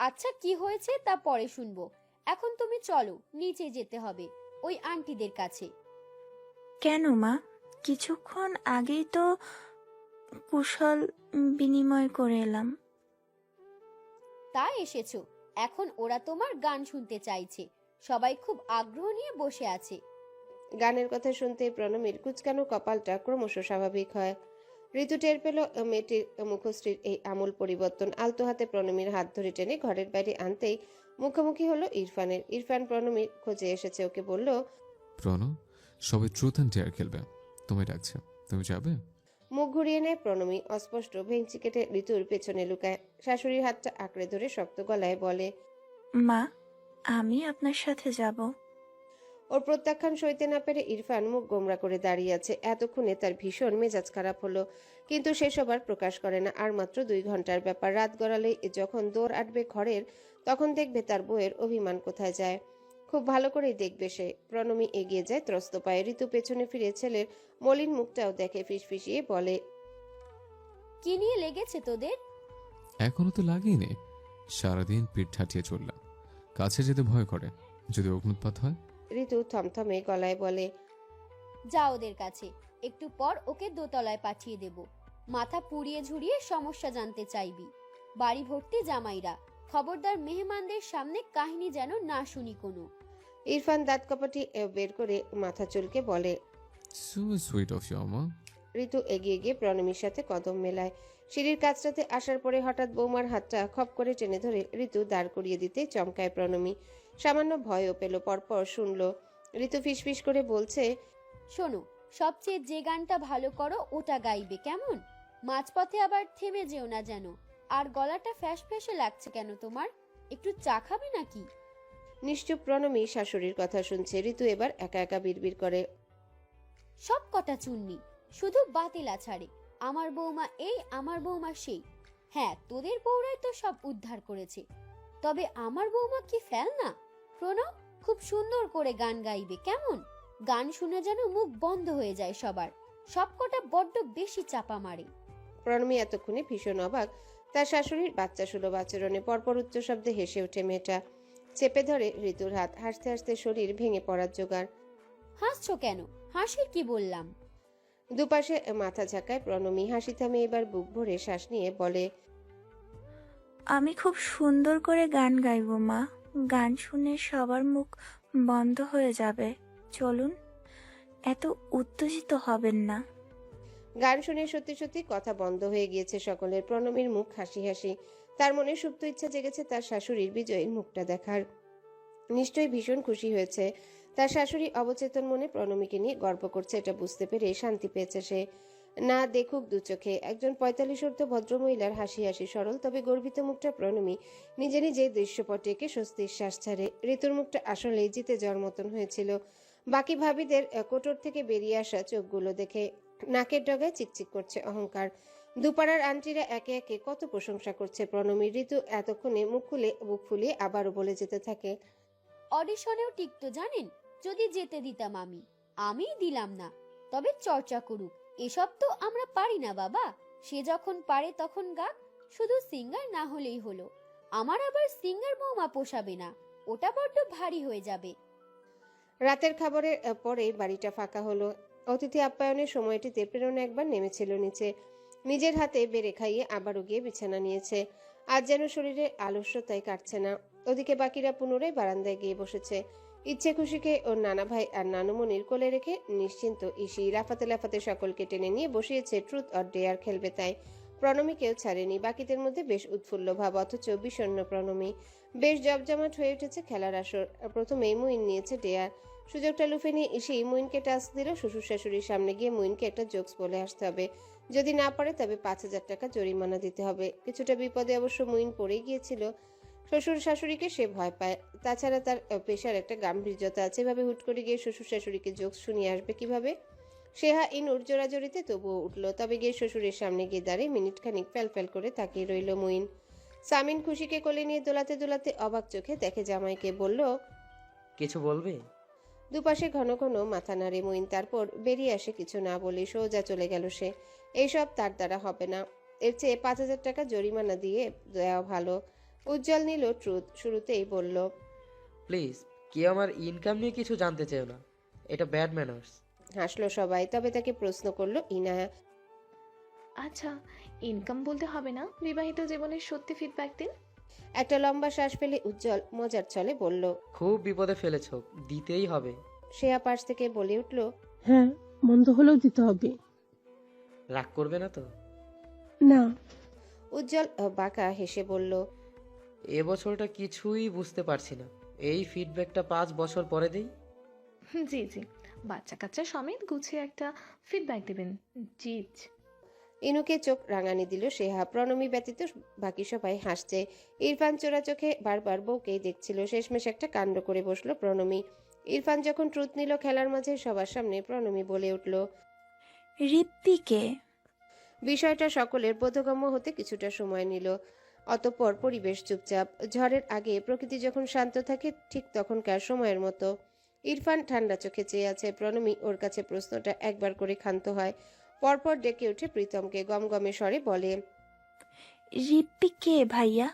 আচ্ছা কি হয়েছে তা পরে শুনব। এখন তুমি চলো নিচে যেতে হবে ওই আন্টিদের কাছে। কেন মা? কিছুক্ষণ আগেই তো কুশল বিনিময় করে এলাম। তা এসেছ এখন ওরা তোমার গান শুনতে চাইছে সবাই খুব আগ্রহ নিয়ে বসে আছে। গানের কথা শুনতে প্রণমীর কুচকানো কপালটা ক্রমশ স্বাভাবিক হয়। ঋতু টের পেল মেয়েটির মুখশ্রীর এই আমূল পরিবর্তন। আলতো হাতে প্রণমীর হাত ধরে টেনে ঘরের বাইরে আনতেই মুখোমুখি হলো ইরফানের। ইরফান প্রণমীর খোঁজে এসেছে ওকে বলল প্রণব সবাই ট্রুথ অ্যান্ড ডেয়ার খেলবে। তোমায় ডাকছে। তুমি যাবে? মুখ ঘুরিয়ে নেয় প্রণমী। অস্পষ্ট ভেঙচি কেটে ঋতুর পেছনে লুকায়। শাশুড়ির হাতটা আঁকড়ে ধরে শক্ত গলায় বলে মা আমি আপনার সাথে যাব। ওর প্রত্যাখ্যান সইতে না পেরে ইরফান মুখ গোমরা করে দাঁড়িয়ে আছে। এতক্ষণে তার ভীষণ মেজাজ খারাপ হলো কিন্তু সেসব আর প্রকাশ করে না। আর মাত্র দুই ঘণ্টার ব্যাপার। রাত গড়ালে যখন দৌড় আটবে ঘরের তখন দেখবে তার বউয়ের অভিমান কোথায় যায়। খুব ভালো করেই দেখবে সে। প্রণমী এগিয়ে যায় ত্রস্ত পায়ে। ঋতু পেছনে ফিরে ছেলের মলিন মুখটাও দেখে ফিসফিসিয়ে বলে কি নিয়ে লেগেছে তোদের? এখনও তো লাগেনি সারাদিন পিঠ ঠাটিয়ে চললাম। কাছে যেতে ভয় করে। যদি অগ্নুৎপাত হয়? ঋতু থমথমে গলায় বলে যা ওদের কাছে একটু পর ওকে দোতলায় পাঠিয়ে দেব। মাথা পুড়িয়ে ঝুড়িয়ে সমস্যা জানতে চাইবি। বাড়ি ভর্তি জামাইরা খবরদার মেহমানদের সামনে কাহিনী যেন না শুনি কোনো। ইরফান দাঁত কপাটি বের করে মাথা চুলকে বলে সো সুইট অফ ইউ আমা ঋতু এগিয়ে গিয়ে প্রণমীর সাথে কদম মেলায়। সিঁড়ির কাছটাতে আসার পরে হঠাৎ বৌমার হাতটা খপ করে টেনে ধরে ঋতু দাঁড় করিয়ে দিতে চমকায় প্রণমী। সামান্য ভয়ও পেল পরপর শুনল। ঋতু ফিসফিস করে বলছে শোনো সবচেয়ে যে গানটা ভালো করো ওটা গাইবে কেমন? মাঝপথে আবার থেমে যেও না যেন। আর গলাটা ফ্যাস ফ্যাসে লাগছে কেন তোমার? একটু চা খাবে নাকি? নিশ্চুপ প্রণমী শাশুড়ির কথা শুনছে। ঋতু এবার একা একা বিড়বিড় করে সব কটা চুন্নি শুধু বাতিলা ছাড়ে। আমার বৌমা এই আমার বৌমা সেই। হ্যাঁ তোদের বউরাই তো সব উদ্ধার করেছে। তবে আমার বৌমা কি ফেল না প্রণব খুব সুন্দর করে গান গাইবে কেমন? গান শুনে যেন মুখ বন্ধ হয়ে যায় সবার। সবকটা বড্ড বেশি চাপা মারে। প্রণমী এতক্ষণে ভীষণ অবাক। তার শাশুড়ির বাচ্চা সুলভ আচরণে পরপর উচ্চ শব্দে হেসে ওঠে মেয়েটা। চেপে ধরে ঋতুর হাত হাসতে হাসতে শরীর ভেঙে পড়ার জোগাড়। হাসছো কেন? হাসির কি বললাম? দুপাশে মাথা ঝাঁকায় প্রণমী হাসি থামে এবার বুক ভরে শ্বাস নিয়ে বলে আমি খুব সুন্দর করে গান গাইব মা। গান শুনে সবার মুখ বন্ধ হয়ে যাবে। চলুন, এত উত্তেজিত হবেন না। গান শুনে সত্যি সত্যি কথা বন্ধ হয়ে গিয়েছে সকলের। প্রণমীর মুখ হাসি হাসি। তার মনে সুপ্ত ইচ্ছা জেগেছে তার শাশুড়ির বিজয়ীর মুখটা দেখার। নিশ্চয়ই ভীষণ খুশি হয়েছে। তার শাশুড়ি অবচেতন মনে প্রণমীকে নিয়ে গর্ব করছে, এটা বুঝতে পেরে শান্তি পেয়েছে সে। না দেখুক দু চোখে। একজন পঁয়তাল্লিশ অর্ধ ভদ্রমহিলার হাসি হাসি সরল, তবে গর্বিত মুখটা প্রণমী। নিজে নিজে দৃশ্যপটে এঁকে স্বস্তির শ্বাস ছাড়ে। ঋতুর মুখটা আসলেই জিতে যাওয়ার মতন হয়েছিল। বাকি ভাবিদের কোটর থেকে বেরিয়ে আসা চোখগুলো দেখে নাকের ডগায় চিকচিক করছে অহংকার। দুপাড়ার আন্টিরা একে একে কত প্রশংসা করছে প্রণমী। ঋতু এতক্ষণে মুখ খুলে, বুক ফুলিয়ে আবারও বলে যেতে থাকে, অডিশনেও টিকতো জানেন? যদি যেতে দিতাম আমি। আমি দিলাম না। তবে চর্চা করুক। এসব তো আমরা পারি না, বাবা। সে যখন পারে তখন গাক, শুধু সিঙ্গার না হলেই হলো। আমার আবার সিঙ্গার বৌমা পোষাবে না, ওটা বড্ড ভারী হয়ে যাবে। রাতের খাবারের পরে বাড়িটা ফাঁকা হলো। অতিথি আপ্যায়নের সময়টিতে প্রেরণা একবার নেমেছিল নিচে। নিজের হাতে বেড়ে খাইয়ে আবারও গিয়ে বিছানা নিয়েছে। আজ যেন শরীরে আলস্যতায় কাটছে না। ওদিকে বাকিরা পুনরায় বারান্দায় গিয়ে বসেছে। ইচ্ছে খুশিকে ওর নানা ভাই আর নানুমনির কোলে রেখে নিশ্চিন্ত ইসি লাফাতে লাফাতে সকলকে টেনে নিয়ে বসিয়েছে ট্রুথ অর ডেয়ার খেলবে তাই। প্রণমীকেও ছাড়েনি, বাকিদের মধ্যে বেশ উৎফুল্ল ভাব, অথচ বিষণ্ণ প্রণমী। বেশ জমজমাট হয়ে উঠেছে খেলার আসর। প্রথমেই মুইন নিয়েছে ডেয়ার। সুযোগটা লুফে নিয়ে এসেই মুইনকে টাস্ক দিল। শ্বশুর শাশুড়ির সামনে গিয়ে মুইনকে একটা জোকস বলে আসতে হবে। যদি না পারে, তবে পাঁচ হাজার টাকা জরিমানা দিতে হবে। কিছুটা বিপদে অবশ্য মুইন পড়ে গিয়েছিল। শ্বশুর শাশুড়িকে সে ভয় পায়। তাছাড়া তার পেশার একটা গাম্ভীর্যতা আছে। এভাবে হুট করে গিয়ে শ্বশুর শাশুড়িকে জোকস শুনিয়ে আসবে কীভাবে? সেহা ইনুর জোরাজোরিতে তবুও উঠল। তবে গিয়ে শ্বশুরের সামনে গিয়ে দাঁড়িয়ে মিনিট খানিক ফ্যাল ফ্যাল করে তাকিয়ে রইল মুইন। সামিন খুশিকে কোলে নিয়ে দোলাতে দোলাতে অবাক চোখে দেখে জামাইকে বলল কিছু বলবে? দুপাশে ঘন ঘন মাথা নাড়ে মইন। তারপর বেরিয়ে আসে কিছু না বলে সোজা চলে গেল সে। এইসব তার দ্বারা হবে না। এর চেয়ে পাঁচ হাজার টাকা জরিমানা দিয়ে দেওয়া ভালো। উজ্জ্বল নিল ট্রুথ শুরুতেই বলল প্লিজ কি আমার ইনকাম নিয়ে কিছু জানতে চেও না। এটা ব্যাড ম্যানার্স হাসলো সবাই তবে তাকে প্রশ্ন করল ইনায়া আচ্ছা ইনকাম বলতে হবে না? বিবাহিত জীবনের সত্যি ফিডব্যাক দিন। একটা লম্বা শ্বাস ফেলে উজ্জ্বল মজার ছলে বলল খুব বিপদে ফেলেছ দিতেই হবে। শ্রেয়া পাশ থেকে বলে উঠল হ্যাঁ বন্ধ হলেও দিতে হবে। রাগ করবে না তো? না। উজ্জ্বল বাঁকা হেসে বলল এবছরটা কিছুই বুঝতে পারছি না। এই ফিডব্যাকটা পাঁচ বছর পরে দিই? জি জি। বাচ্চা কাচ্চা সমেত গুছিয়ে একটা ফিডব্যাক দেবেন। জি। ইনুকে চোখ রাঙানি দিল সেহা। প্রণমী ব্যতীত বাকি সবাই হাসছে। ইরফান চোরা চোখে বারবার বউকেই দেখছিল। শেষমেশ একটা কাণ্ড করে বসল প্রণমী। ইরফান যখন ট্রুথ নিল খেলার মাঝে সবার সামনে প্রণমী বলে উঠল রিপ্পিকে বিষয়টা সকলের বোধগম্য হতে কিছুটা সময় নিল। অতঃপর পরিবেশ চুপচাপ। ঝড়ের আগে প্রকৃতি যখন শান্ত থাকে ঠিক তখনকার সময়ের মতো। ইরফান ঠান্ডা চোখে চেয়ে আছে। প্রণমী ওর কাছে প্রশ্নটা একবার করে ক্ষান্ত হয়। পরপর ডেকে উঠে প্রীতমকে। গমগমে স্বরে বলে রিপ্পি কে ভাইয়া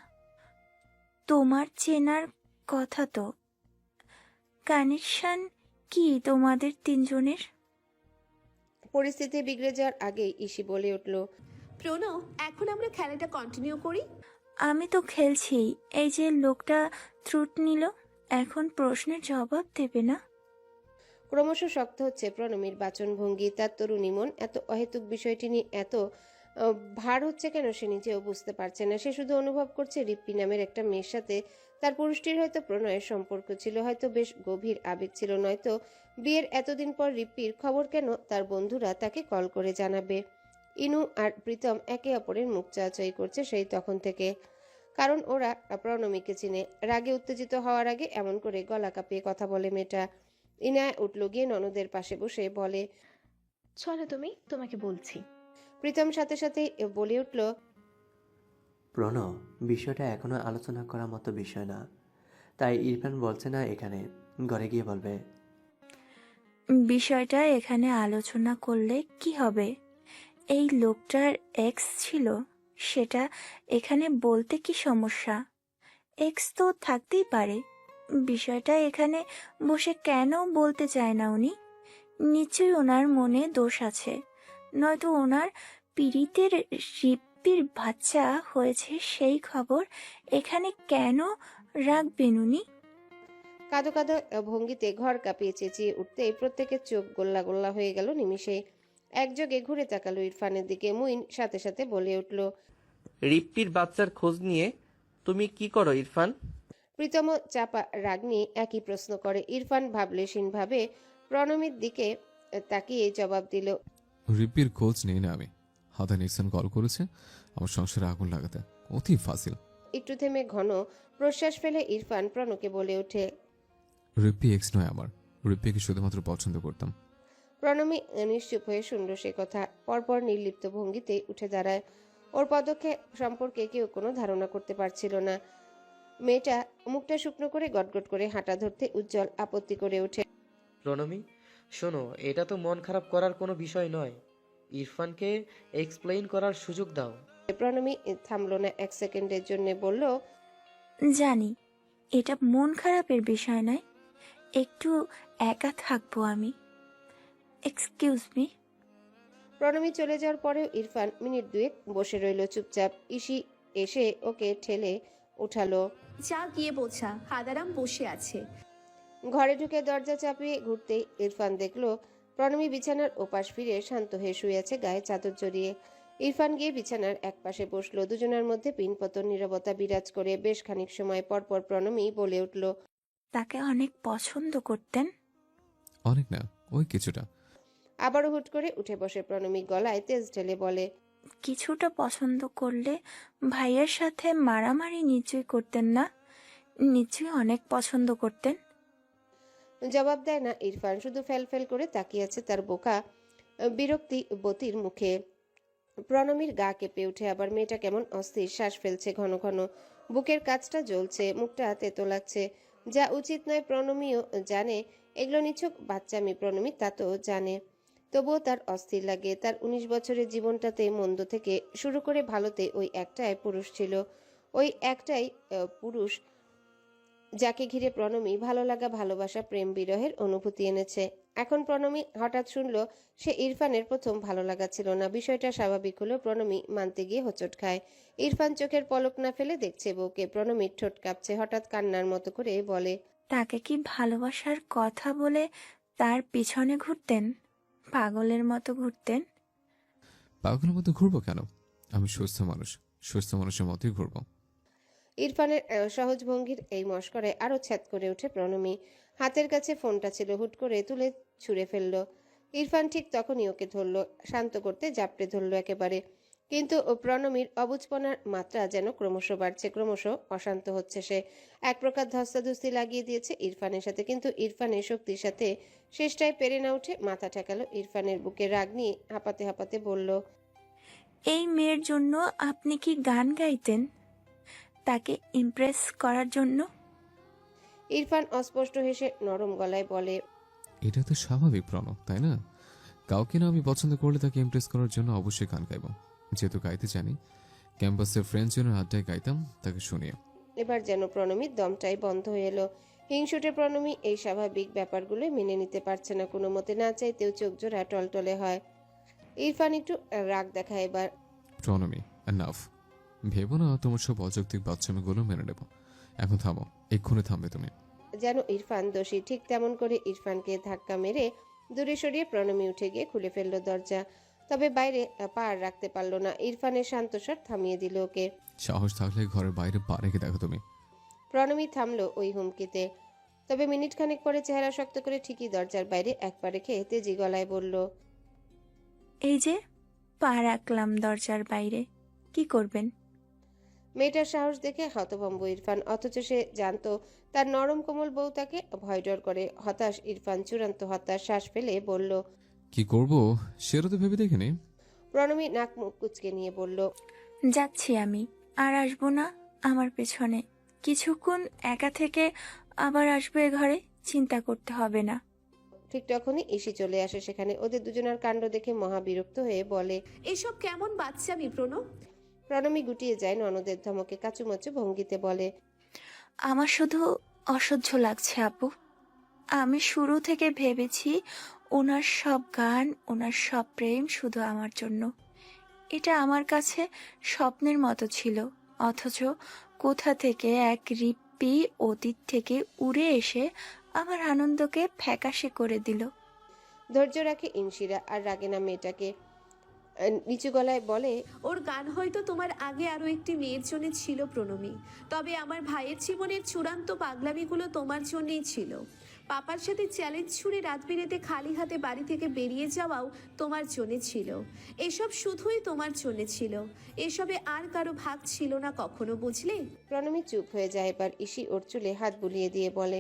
তোমার চেনার কথা তো। কানেকশন কি তোমাদের তিনজনের? পরিস্থিতি বিগড়ে যাওয়ার আগেই ইসি বলে উঠল প্রণব এখন আমরা খেলাটা কন্টিনিউ করি? আমি তো খেলছি। এই যে লোকটা ত্রুট নিল, এখন প্রশ্নের জবাব দেবে না। ক্রমশ শক্ত হচ্ছে প্রণমীর বাচনভঙ্গি। তার তরুণী মন এত অহেতুক বিষয়টি নিয়ে এত ভার হচ্ছে কেন সে নিজেও বুঝতে পারছে না। সে শুধু অনুভব করছে রিপ্পি নামের একটা মেয়ের সাথে। তার পুরুষটির হয়তো প্রণয়ের সম্পর্ক ছিল, হয়তো বেশ গভীর আবেগ ছিল, নয়তো বিয়ের এতদিন পর রিপ্পির খবর কেন তার বন্ধুরা তাকে কল করে জানাবে। ইনু আর প্রীতম একে অপরের মুখ চাচাই করছে সেই তখন থেকে। কারণ ওরা প্রণমীকে চিনে। রাগে উত্তেজিত হওয়ার আগে এমন করে গলা কাঁপিয়ে কথা বলে মেয়েটা। ইনায় উঠল গিয়ে ননদের পাশে বসে বলে চলো তুমি তোমাকে বলছি। প্রীতম সাথে সাথে বলে উঠল প্রণব বিষয়টা এখনও আলোচনা করার মতো বিষয় না। তাই ইরফান বলছে না এখানে ঘরে গিয়ে বলবে। বিষয়টা এখানে আলোচনা করলে কি হবে? এই লোকটার এক্স ছিল, সেটা এখানে বলতে কি সমস্যা? এক্স তো থাকতেই পারে। বিষয়টা এখানে বসে কেন বলতে চায় না উনি? নিশ্চয়ই ওনার মনে দোষ আছে। নয়তো ওনার পীড়িতের রিপ্পির বাচ্চা হয়েছে সেই খবর এখানে কেন রাখবেন উনি? কাদো কাদো ভঙ্গিতে ঘর কাঁপিয়ে চেঁচিয়ে উঠতেই প্রত্যেকের চোখ গোল্লা গোল্লা হয়ে গেল নিমিষে একযোগে ঘুরে তাকালো ইরফানের দিকে। মুইন সাথে সাথে বলে উঠল রিপ্পির বাচ্চার খোঁজ নিয়ে তুমি কি করো ইরফান? প্রীতম চাপা রাগ নিয়ে একই প্রশ্ন করে। ইরফান ভাবলেশীন ভাবে প্রণমীর দিকে তাকিয়ে জবাব দিল রিপির খোঁজ নেই না আমি। হাদা নিক্সন কল করেছে আমার সংসারে আগুন লাগাতে। অতি ফাসিল। একটু থেমে ঘন প্রশ্বাস ফেলে ইরফান প্রণকে বলে ওঠে রিপি এক্স নয় আমার। রিপিকে শুধুমাত্র পছন্দ করতাম। প্রণমী নিশ্চুপ হয়ে শুনল সে কথা। পরপর নির্লিপ্ত ভঙ্গিতে উঠে দাঁড়ায়। ওর পদক্ষেপ সম্পর্কে কেউ কোনো ধারণা করতে পারছিল না। মেয়েটা মুখটা শুকনো করে গটগট করে হাঁটা ধরতে উজ্জ্বল আপত্তি করে ওঠে। প্রণমী শোনো এটা তো মন খারাপ করার কোনো বিষয় নয়। ইরফানকে এক্সপ্লেইন করার সুযোগ দাও। প্রণমী থামলো না এক সেকেন্ডের জন্য বলল জানি এটা মন খারাপের বিষয় নয়। একটু একা থাকব আমি। এক্সকিউজ মি প্রণমী চলে যাওয়ার পরেও ইরফান মিনিট দুয়েক বসে রইল চুপচাপ। ইসি এসে ওকে ঠেলে উঠালো। যা গিয়ে বোঝা হাদারাম বসে আছে। ঘরে ঢুকে দরজা চাপিয়ে ঘুরতেই ইরফান দেখল প্রণমী বিছানার ওপাশ ফিরে শান্ত হয়ে শুয়ে আছে গায়ে চাদর জড়িয়ে। ইরফান গিয়ে বিছানার এক পাশে বসল। দুজনের মধ্যে পিনপতন নীরবতা বিরাজ করে বেশ খানিক সময় পরপর প্রণমী বলে উঠল তাকে অনেক পছন্দ করতেন। অনেক না ওই কিছুটা। আবারও হুট করে উঠে বসে প্রণমী গলায় তেজ ঢেলে বলে কিছুটা পছন্দ করলে ভাইয়ের সাথে মারামারি নিশ্চয়ই করতেন না? নিশ্চয়ই অনেক পছন্দ করতেন। জবাব দেয় না ইরফান শুধু ফেল ফেল করে তাকিয়ে আছে তার বোকা বিরক্তি বতির মুখে। প্রণমীর গা কেঁপে উঠে আবার মেয়েটা কেমন অস্থির শ্বাস ফেলছে ঘন ঘন। বুকের কাজটা জ্বলছে মুখটা তেতো লাগছে যা উচিত নয় প্রণমীও জানে এগুলো নিছক বাচ্চামি প্রণমী তা তো জানে। তবুও তার অস্থির লাগে। তার উনিশ বছরের জীবনটাতে মন্দ থেকে শুরু করে ভালোতে ওই একটাই পুরুষ ছিল। ওই একটাই পুরুষ যাকে ঘিরে প্রণমী ভালো লাগা ভালোবাসা, প্রেম, বিরহের অনুভূতি এনেছে। এখন প্রণমী হঠাৎ শুনল, সে ইরফানের প্রথম ভালো লাগা ছিল না। বিষয়টা স্বাভাবিক হলেও প্রণমী মানতে গিয়ে হোঁচট খায়। ইরফান চোখের পলক না ফেলে দেখছে বউকে। প্রণমীর ঠোঁট কাঁপছে, হঠাৎ কান্নার মতো করে বলে, তাকে কি ভালোবাসার কথা বলে তার পিছনে ঘুরতেন? পাগলের মতো ঘুরতেন? পাগলের মতো ঘুরবো কেন? আমি সুস্থ মানুষ। সুস্থ মানুষের মতোই ঘুরবো। ইরফানের আহ, সহজ ভঙ্গির এই মস্করে আরও ছ্যাদ করে ওঠে প্রণমী। হাতের কাছে ফোনটা ছিল হুট করে তুলে ছুঁড়ে ফেলল। ইরফান ঠিক তখনই ওকে ধরলো শান্ত করতে জাপটে ধরলো একেবারে। কিন্তু প্রণমীর অবুজপনার মাত্রা যেন ক্রমশ বাড়ছে ক্রমশ অশান্ত হচ্ছে সে। এক প্রকার ধস্তাধস্তি লাগিয়ে দিয়েছে ইরফানের সাথে। কিন্তু ইরফানের শক্তির সাথে শেষটায় পেরে না উঠে মাথা ঠেকালো ইরফানের বুকে রাগ নিয়ে হাঁপাতে হাঁপাতে বলল এই মেয়ের জন্য আপনি কি গান গাইতেন? তাকে ইমপ্রেস করার জন্য? ইরফান অস্পষ্ট হেসে নরম গলায় বলে এটা তো স্বাভাবিক প্রণব তাই না? কাউকে না আমি পছন্দ করলে তাকে ইমপ্রেস করার জন্য অবশ্যই গান গাইব। যেহেতু গাইতে জানি ক্যাম্পাসের ফ্রেন্ডস জনের আড্ডায় গাইতাম তাকে শুনিয়ে। এবার যেন প্রণমীর দমটাই বন্ধ হয়ে এলো। হিংসুটে প্রণমী এই স্বাভাবিক ব্যাপারগুলো মেনে নিতে পারছে না কোনো মতে। না চাইতেও চোখ জোড়া টলটলে হয়। ইরফান একটু রাগ দেখায় এবার। প্রণমী নাফ ভেবো না তোমার সব অযৌক্তিক বাচ্চামিগুলো মেনে নেব। এখন থামো এক্ষুনি থামবে তুমি। যেন ইরফান দোষী ঠিক তেমন করে ইরফানকে ধাক্কা মেরে দূরে সরিয়ে প্রণমী উঠে গিয়ে খুলে ফেলল দরজা। তবে বাইরে পা আর রাখতে পারল না। ইরফানের শান্তস্বর থামিয়ে দিল ওকে। সাহস থাকলে ঘরের বাইরে পা রেখে দেখো তুমি। প্রণমী থামলো ওই হুমকিতে। তবে মিনিট খানেক পরে চেহারা শক্ত করে ঠিকই দরজার বাইরে এক পা রেখে তেজি গলায় বলল এই যে পা রাখলাম দরজার বাইরে। কি করবেন? মেয়েটার সাহস দেখে হতভম্ব ইরফান অথচ সে জানতো তার নরম কোমল বউ তাকে ভয় ডর করে। হতাশ ইরফান চূড়ান্ত হতাশ শ্বাস ফেলে বলল কি করব সেটা তো ভেবে দেখিনি। প্রণমী নাক মুখ কুচকে নিয়ে বলল যাচ্ছি আমি আর আসব না আমার পেছনে। কিছুক্ষণ একা থেকে আবার আসব এ ঘরে চিন্তা করতে হবে না। ঠিক তখনই ইসি চলে আসে সেখানে। ওদের দুজনের কাণ্ড দেখে মহা বিরক্ত হয়ে বলে এসব কেমন বাচ্চামি প্রণব? প্রণমী গুটিয়ে যায় ননদের ধমকে কাচুমাচু ভঙ্গিতে বলে আমার শুধু অসহ্য লাগছে আপু। আমি শুরু থেকে ভেবেছি ওনার সব গান ওনার সব প্রেম শুধু আমার জন্য। এটা আমার কাছে স্বপ্নের মতো ছিল অথচ কোথা থেকে এক রিপ্পি অতীত থেকে উড়ে এসে আমার আনন্দকে ফ্যাকাশে করে দিল। ধৈর্য রাখে ইনশিরা আর রাগে না মেয়েটাকে নিচু গলায় বলে ওর গান হয়তো তোমার আগে আরও একটি মেয়ের জন্য ছিল প্রণমী তবে আমার ভাইয়ের জীবনের চূড়ান্ত পাগলামিগুলো তোমার জন্যই ছিল। পাপার সাথে চ্যালেঞ্জ ছুড়ে রাত বিরেতে খালি হাতে বাড়ি থেকে বেরিয়ে যাওয়াও তোমার জন্য ছিল। এসব শুধুই তোমার জন্য ছিল। এসবে আর কারও ভাগ ছিল না কখনো বুঝলে? প্রণমী চুপ হয়ে যায় এবার। ইসি ওর চুলে হাত বুলিয়ে দিয়ে বলে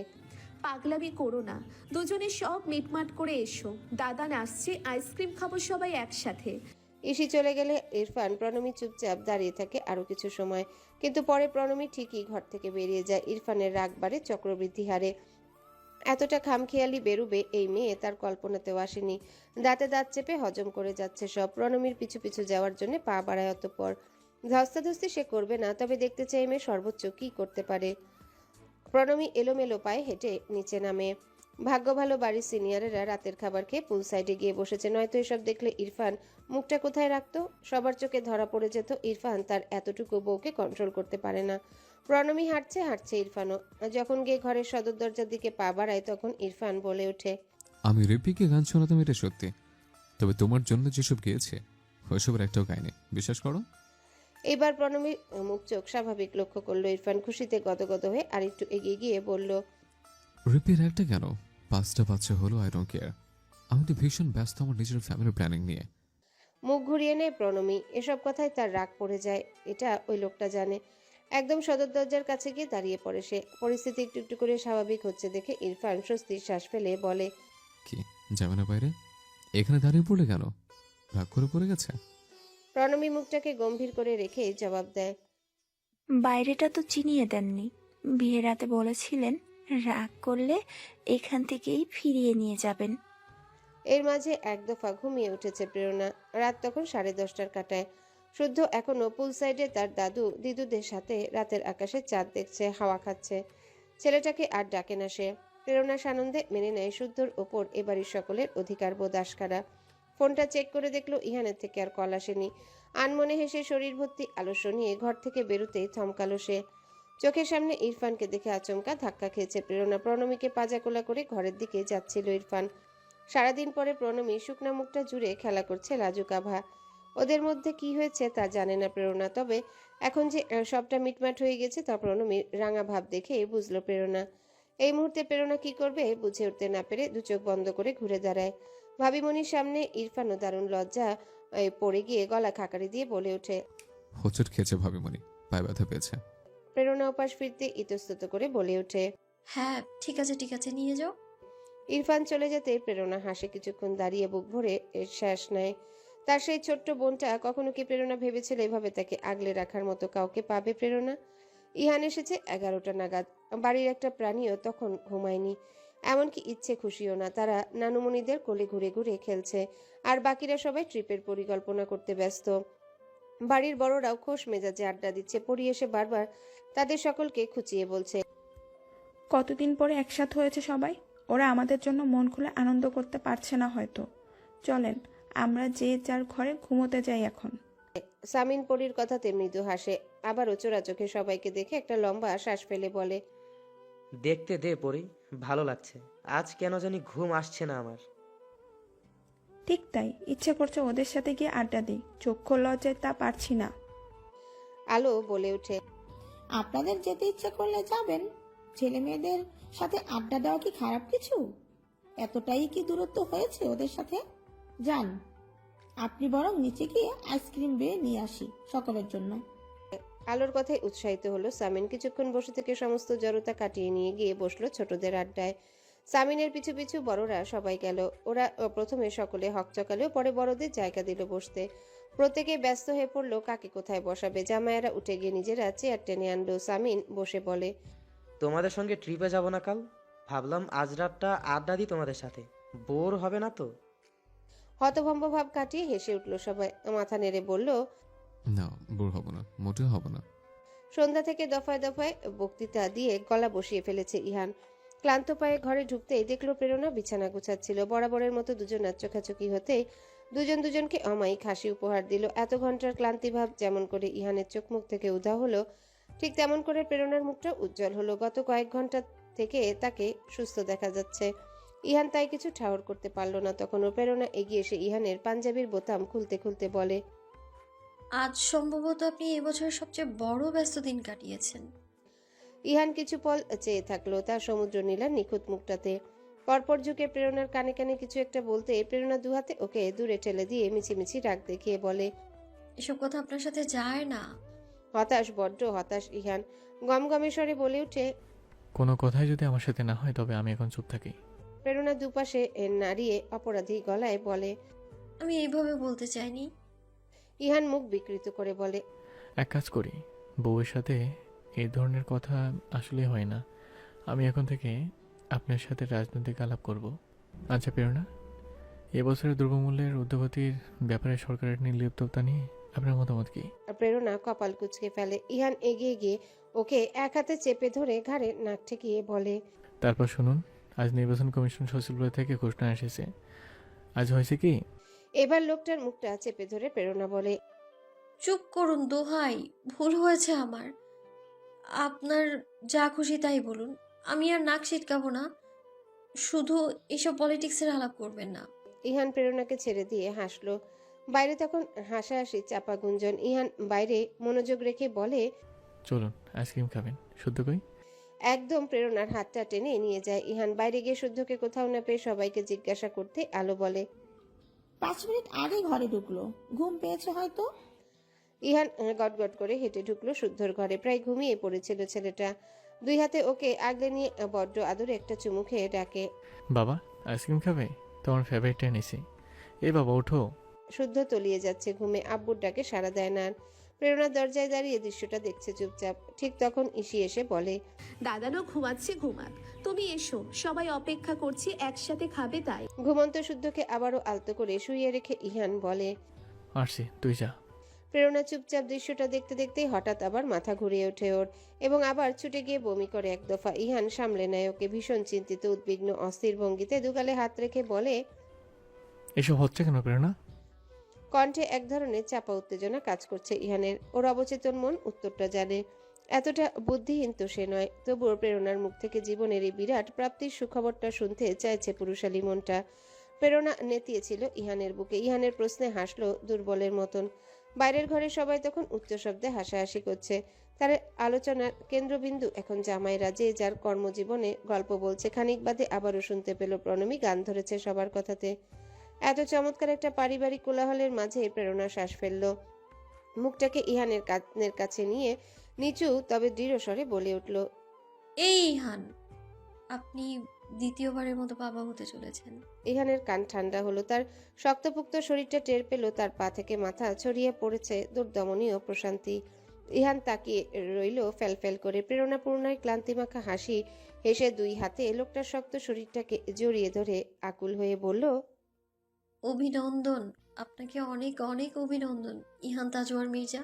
পাগলামি করো না। দুজনে সব মিটমাট করে এসো। দাদা নাচছে আইসক্রিম খাব সবাই একসাথে। ইসি চলে গেলে ইরফান প্রণমী চুপচাপ দাঁড়িয়ে থাকে আরও কিছু সময়। কিন্তু পরে প্রণমী ঠিকই ঘর থেকে বেরিয়ে যায়। ইরফানের রাগ বাড়ে চক্রবৃদ্ধি হারে। এতটা খামখেয়ালি বেরুবে এই মেয়ে তার কল্পনাতেও আসেনি। দাঁতে দাঁত চেপে হজম করে যাচ্ছে সব। প্রণমীর পিছু পিছু যাওয়ার জন্য পা বাড়ায় অতপর। ধস্তাধস্তি সে করবে না, তবে দেখতে চাই মেয়ে সর্বোচ্চ কি করতে পারে। প্রণমী এলোমেলো পায়ে হেঁটে নিচে নামে। ভাগ্য ভালো বাড়ির সিনিয়রেরা রাতের খাবার খেয়ে পুল সাইডে গিয়ে বসেছে নয়তো এসব দেখলে ইরফান মুখটা কোথায় রাখতো? সবার চোখে ধরা পড়ে যেত। ইরফান তার এতটুকু বউকে কন্ট্রোল করতে পারে না। প্রণমী হাঁটছে হাঁটছে ইরফানও। যখন গিয়ে ঘরের সদর দরজার দিকে পা বাড়ায় তখন ইরফান বলে ওঠে আমি রেপিকে গান শোনাতাম এটা সত্যি তবে তোমার জন্য যেসব গিয়েছে ওইসবের একটাও গায়নি বিশ্বাস করো? এবার প্রণমীর মুখ চোখ স্বাভাবিক লক্ষ্য করল ইরফান খুশিতে গদগদ হয়ে আর একটু এগিয়ে গিয়ে বলল রিপির একটা কেন? পাঁচটা বাচ্চা হলো আই ডোন্ট কেয়ার আমি তো ভীষণ ব্যস্ত আমার নিজের ফ্যামিলি প্ল্যানিং নিয়ে। মুখ ঘুরিয়ে নেয় প্রণমী এসব কথায় তার রাগ পড়ে যায় এটা ওই লোকটা জানে। একদম সদর দরজার কাছে গিয়ে দাঁড়িয়ে পড়ে সে। পরিস্থিতি একটু একটু করে স্বাভাবিক হচ্ছে দেখে ইরফান স্বস্তির শ্বাস ফেলে বলে কি যাবে না বাইরে? এখানে দাঁড়িয়ে পড়লে কেন? রাগ করে পড়ে গেছে? প্রণমী মুখটাকে গম্ভীর করে রেখে জবাব দেয় বাইরেটা তো চিনিয়ে দেননি। বিয়ে রাতে বলেছিলেন রাগ করলে এখান থেকেই ফিরিয়ে নিয়ে যাবেন। এর মাঝে এক দফা ঘুমিয়ে উঠেছে প্রেরণা। রাত তখন সাড়ে দশটার কাটায়। শুদ্ধ এখনও পুল সাইডে তার দাদু দিদুদের সাথে রাতের আকাশে চাঁদ দেখছে, হাওয়া খাচ্ছে। ছেলেটাকে আর ডাকে না সে। প্রেরণা সানন্দে মেনে নেয় শুদ্ধর ওপর এবাড়ির সকলের অধিকার বোধ আশকারা। ফোনটা চেক করে দেখল ইহানের থেকে আর কল আসেনি। আনমনে হেসে শরীর ভর্তি আলস্য নিয়ে ঘর থেকে বেরোতেই থমকালো সে। চোখের সামনে ইরফানকে দেখে আচমকা ধাক্কা খেয়েছে প্রেরণা। প্রণমীকে পাজাকোলা করে ঘরের দিকে যাচ্ছিল ইরফান। সারাদিন পরে প্রণমী শুকনা মুখটা জুড়ে খেলা করছে লাজুক আভা ওদের মধ্যে কি হয়েছে তা জানে না প্রেরণা। তবে এখন যে সবটা মিটমাট হয়ে গেছে তা প্রণমীর রাঙা ভাব দেখে বুঝলো প্রেরণা। এই মুহূর্তে প্রেরণা কি করবে বুঝে উঠতে না পেরে দু চোখ বন্ধ করে ঘুরে দাঁড়ায়। ভাবিমণির সামনে ইরফানও দারুণ লজ্জা পড়ে গিয়ে গলা খাকারি দিয়ে বলে ওঠে হোঁচট খেয়েছে ভাবিমণি পায়ে ব্যথা পেয়েছে। প্রেরণা উপাস ফিরতে ইতস্তত করে বলে ওঠে হ্যাঁ ঠিক আছে ঠিক আছে নিয়ে যাও। ইরফান চলে যেতে প্রেরণা হাসে কিছুক্ষণ দাঁড়িয়ে বুক ভরে এর শ্বাস নেয়। তার সেই ছোট্ট বোনটা কখনো কি প্রেরণা ভেবেছিল এভাবে তাকে আগলে রাখার মতো কাউকে পাবে প্রেরণা? ইহান এসেছে এগারোটা নাগাদ। বাড়ির একটা প্রাণীও তখন ঘুমায়নি। এমনকি ইচ্ছে খুশিও না। তারা নানুমণিদের কোলে ঘুরে ঘুরে খেলছে। আর বাকিরা সবাই ট্রিপের পরিকল্পনা করতে ব্যস্ত। বাড়ির বড়রাও খোশ মেজাজে আড্ডা দিচ্ছে। পড়ি এসে বারবার তাদের সকলকে খুঁচিয়ে বলছে, কতদিন পরে একসাথ হয়েছে সবাই? ওরা আমাদের জন্য মন খুলে আনন্দ করতে পারছে না হয়তো। চলেন আমরা যে যার ঘরে ঘুমোতে যাই এখন। সামিন পরির কথাতে মৃদু হাসে আবারও চোরা চোখে সবাইকে দেখে একটা লম্বা শ্বাস ফেলে বলে দেখতে দে পরি ভালো লাগছে। আজ কেন জানি ঘুম আসছে না আমার। ঠিক তাই ইচ্ছে করছে ওদের সাথে গিয়ে আড্ডা দিই। চক্ষু লজ্জায় তা পারছি না। আলো বলে ওঠে আপনাদের যেতে ইচ্ছে করলে যাবেন? ছেলে মেয়েদের সাথে আড্ডা দেওয়া কি খারাপ কিছু? এতটাই কি দূরত্ব হয়েছে ওদের সাথে? যান। আপনি বরং নিচে গিয়ে আইসক্রিম বেয়ে নিয়ে আসি সকলের জন্য। আলোর কথায় উৎসাহিত হলো সামিন। কিছুক্ষণ বসে থেকে সমস্ত জড়তা কাটিয়ে নিয়ে গিয়ে বসল ছোটদের আড্ডায়। সামিনের পিছু পিছু বড়রা সবাই গেল। ওরা প্রথমে সকলে হকচকালেও পরে বড়দের জায়গা দিল বসতে। প্রত্যেকে ব্যস্ত হয়ে পড়ল কাকে কোথায় বসাবে? জামায়ারা উঠে গিয়ে নিজেরা চেয়ার টেনে আনলো। সামিন বসে বলে তোমাদের সঙ্গে ট্রিপে যাব না কাল? ভাবলাম আজ রাতটা আড্ডা দিই তোমাদের সাথে। বোর হবে না তো? হতভম্ব ভাব কাটিয়ে হেসে উঠল সবাই। মাথা নেড়ে বলল না বোর হব না মোটেও হব না। সন্ধ্যা থেকে দফায় দফায় বক্তৃতা দিয়ে গলা বসিয়ে ফেলেছে ইহান। ক্লান্ত পায়ে ঘরে ঢুকতেই দেখল প্রেরণা বিছানা গুছাচ্ছিল। বরাবরের মতো দুজন চোখাচোখি হতে দুজন দুজনকে অমায়িক হাসি উপহার দিল। এত ঘণ্টার ক্লান্তিভাব যেমন করে ইহানের চোখ মুখ থেকে উধা হলো ঠিক তেমন করে প্রেরণার মুখটা উজ্জ্বল হলো। গত কয়েক ঘণ্টা থেকে তাকে সুস্থ দেখা যাচ্ছে। ইহান তাই কিছু ঠাহর করতে পারল না। তখনও প্রেরণা এগিয়ে এসে ইহানের পাঞ্জাবির বোতাম খুলতে খুলতে বলে আজ সম্ভবত আপনি এবছর সবচেয়ে বড় ব্যস্ত দিন কাটিয়েছেন। ইহান কিছু পল চেয়ে থাকল তার সমুদ্র নীলার নিখুঁত মুখটাতে। পরপর ঝুঁকে প্রেরণার কানে কানে কিছু একটা বলতে প্রেরণা দুহাতে ওকে দূরে ঠেলে দিয়ে মিছিমিছি রাগ দেখিয়ে বলে এসব কথা আপনার সাথে যায় না। হতাশ বড্ড হতাশ ইহান। গমগমে স্বরে বলে উঠে কোনো কথাই যদি আমার সাথে না হয় তবে আমি এখন চুপ থাকি। প্রেরণা দুপাশে এ, নাড়িয়ে অপরাধী গলায় বলে আমি এইভাবে বলতে চাইনি। ইহান মুখ বিকৃত করে বলে এক কাজ করি বউয়ের সাথে এই ধরনের কথা আসলে হয় না। আমি এখন থেকে আপনার সাথে রাজনৈতিক আলাপ করব। আচ্ছা প্রেরণা এবছরের দ্রব্যমূল্যের ঊর্ধ্বগতির ব্যাপারে সরকারের নির্লিপ্ততা নিয়ে আপনার মতামত কি? প্রেরণা কপাল কুচকে ফেলে। ইহান এগিয়ে গিয়ে ওকে এক হাতে চেপে ধরে ঘাড়ে নাক ঠেকিয়ে বলে তারপর শুনুন নির্বাচন কমিশন সচিবালয় থেকে ঘোষণা এসেছে। আজ হয়েছে কি? এবার লোকটার মুখটা চেপে ধরে প্রেরণা বলে চুপ করুন দোহাই ভুল হয়েছে আমার। আপনার যা খুশি তাই বলুন। আমি আর নাক ছিটকাবো না। শুধু এসব পলিটিক্সের আলাপ করবেন না। ইহান প্রেরণাকে ছেড়ে দিয়ে হাসলো। বাইরে তখন হাসাহাসি চাপা গুঞ্জন। ইহান বাইরে মনোযোগ রেখে বলে চলুন আইসক্রিম খাবেন। শুদ্ধ কই? একদম প্রেরণার হাতটা টেনে নিয়ে যায় ইহান। বাইরে গিয়ে শুদ্ধকে কোথাও না পেয়ে সবাইকে জিজ্ঞাসা করতে আলো বলে পাঁচ মিনিট আগে ঘরে ঢুকলো। ঘুম পেয়েছে হয়তো? ইহান গটগট করে হেঁটে ঢুকলো শুদ্ধর ঘরে। প্রায় ঘুমিয়ে পড়েছিল ছেলেটা। দুই হাতে ওকে আগলে নিয়ে বড্ড আদরে একটা চুমু খেয়ে ডাকে বাবা আইসক্রিম খাবে? তোমার ফেভারিটটা এনেছি এ বাবা ওঠো। শুদ্ধ তলিয়ে যাচ্ছে ঘুমে। আব্বুর ডাকে সাড়া দেয় না আর। প্রেরণা দরজায় দাঁড়িয়ে দৃশ্যটা দেখছে চুপচাপ। ঠিক তখন ইসি এসে বলে দাদানো ঘুমাচ্ছে ঘুমাক। তুমি এসো সবাই অপেক্ষা করছি একসাথে খাবে তাই। ঘুমন্ত শুদ্ধকে আবারও আলতো করে শুইয়ে রেখে ইহান বলে আসছি তুই যা। প্রেরণা চুপচাপ দৃশ্যটা দেখতে দেখতেই হঠাৎ আবার মাথা ঘুরিয়ে ওঠে ওর এবং আবার ছুটে গিয়ে বমি করে এক দফা ইহান সামলে নেয় ওকে ভীষণ চিন্তিত উদ্বিগ্ন অস্থির ভঙ্গিতে দুগালে হাত রেখে বলে এসব হচ্ছে কেন প্রেরণা? কণ্ঠে এক ধরনের চাপা উত্তেজনা কাজ করছে ইহানের। ওর অবচেতন মন উত্তরটা জানে। এতটা বুদ্ধিহীন তো সে নয়, তবুও প্রেরণার মুখ থেকে জীবনের এই বিরাট প্রাপ্তির সুখবরটা শুনতে চাইছে পুরুষালী মনটা। প্রেরণা নেতিয়েছিল ইহানের বুকে। ইহানের প্রশ্নে হাসলো দুর্বলের মতন। বাইরের ঘরে সবাই তখন উচ্চ শব্দে হাসাহাসি করছে। তার আলোচনার কেন্দ্রবিন্দু এখন জামাইরা, যে যার কর্মজীবনে গল্প বলছে। খানিক বাদে আবারও শুনতে পেল প্রণমী, গান ধরেছে সবার কথাতে। এত চমৎকার একটা পারিবারিক কোলাহলের মাঝে প্রেরণা শ্বাস ফেলল। মুখটাকে ইহানের কানের কাছে নিয়ে নিচু তবে দৃঢ় স্বরে বলে উঠল এই ইহান আপনি দ্বিতীয়বারের মতো বাবা হতে চলেছেন। ইহানের কান ঠান্ডা হলো তার শক্তপুক্ত শরীরটা টের পেল তার পা থেকে মাথা ছড়িয়ে পড়েছে দুর্দমনীয় প্রশান্তি। ইহান তাকিয়ে রইল ফ্যালফ্যাল করে প্রেরণাপূর্ণায় ক্লান্তিমাখা হাসি হেসে দুই হাতে লোকটার শক্ত শরীরটাকে জড়িয়ে ধরে আকুল হয়ে বলল অভিনন্দন। আপনাকে অনেক অনেক অভিনন্দন ইহান তাজওয়ার মির্জা।